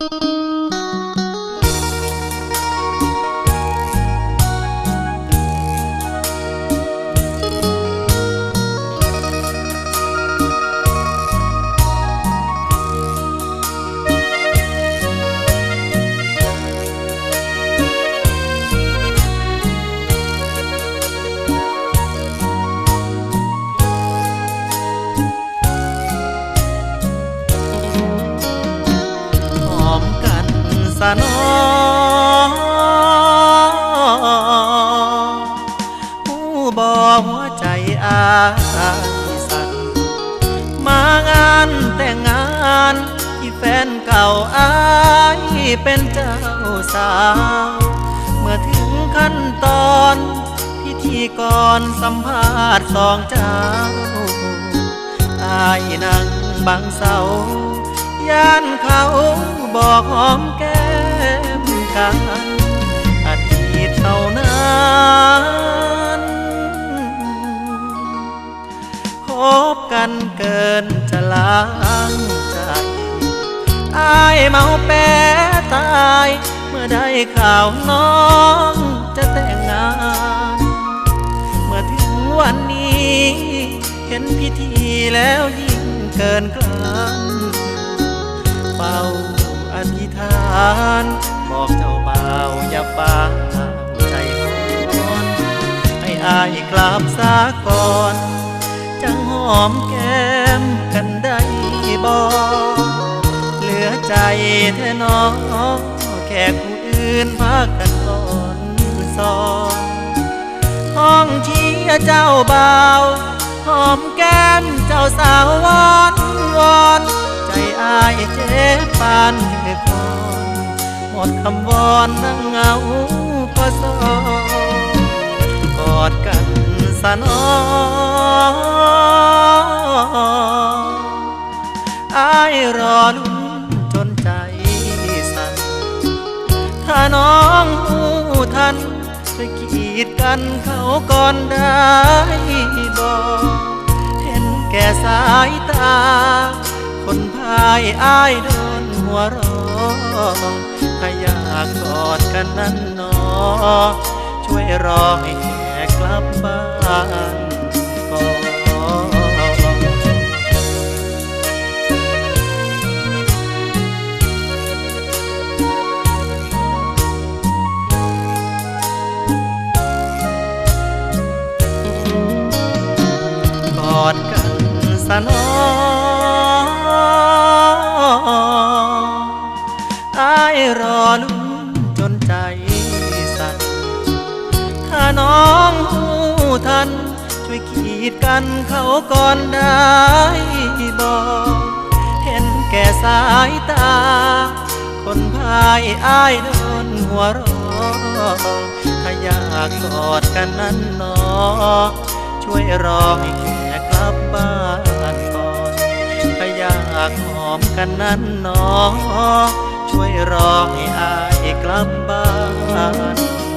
ห สนอผู้บอหัวใจอาสันมางานแต่งงานที่แฟนเก่าอายเป็นเจ้าสาว เมื่อถึงขั้นตอนพิธีกรสัมภาษณ์สองเจ้าอายนั่งบังเสาย่านเขา บกันเกินจะล้างใจอายเมาแปรตาย เมื่อได้ข่าวน้องจะแต่งงาน เมื่อถึงวันนี้ เห็นพิธีแล้วยิ่งเกินกลันเฝ้าอธิษฐาน บอกเจ้าบ่าวอย่าปางใจอ่อนให้อายกลับสาก่อน จังหอมแก้มกันได้บ่เหลือใจแท้น้องแค่ผู้อื่นพากันอ่อนซอนห้องเชียเจ้าบ่าวหอมแก้มเจ้าสาววอนวอนใจอายเจ็บปานเดือคอนหมดคำวอนนั่งเงาพอสอกอดกันสนออ รอลุ้นจนใจสั่น ถ้าน้องหูทันช่วยกีดกันเขาก่อนได้บอกเห็นแก่สายตา คนพายอ้ายโดนหัวเรอถ้าอยากกอดกันนั้นนอช่วยรอให้แขกกลับบ้าน สะนออายรอลุ้นจนใจสั่นถ้าน้องหูทัน ช่วยขีดกันเขาก่อนได้บอกเห็นแก่สายตา คนพายอายโดนหัวรอถ้าอยากกอดกันนั้นหนอ ช่วยรอให้ มกันนั้นหนอ ช่วยรอให้อายกลับบ้าน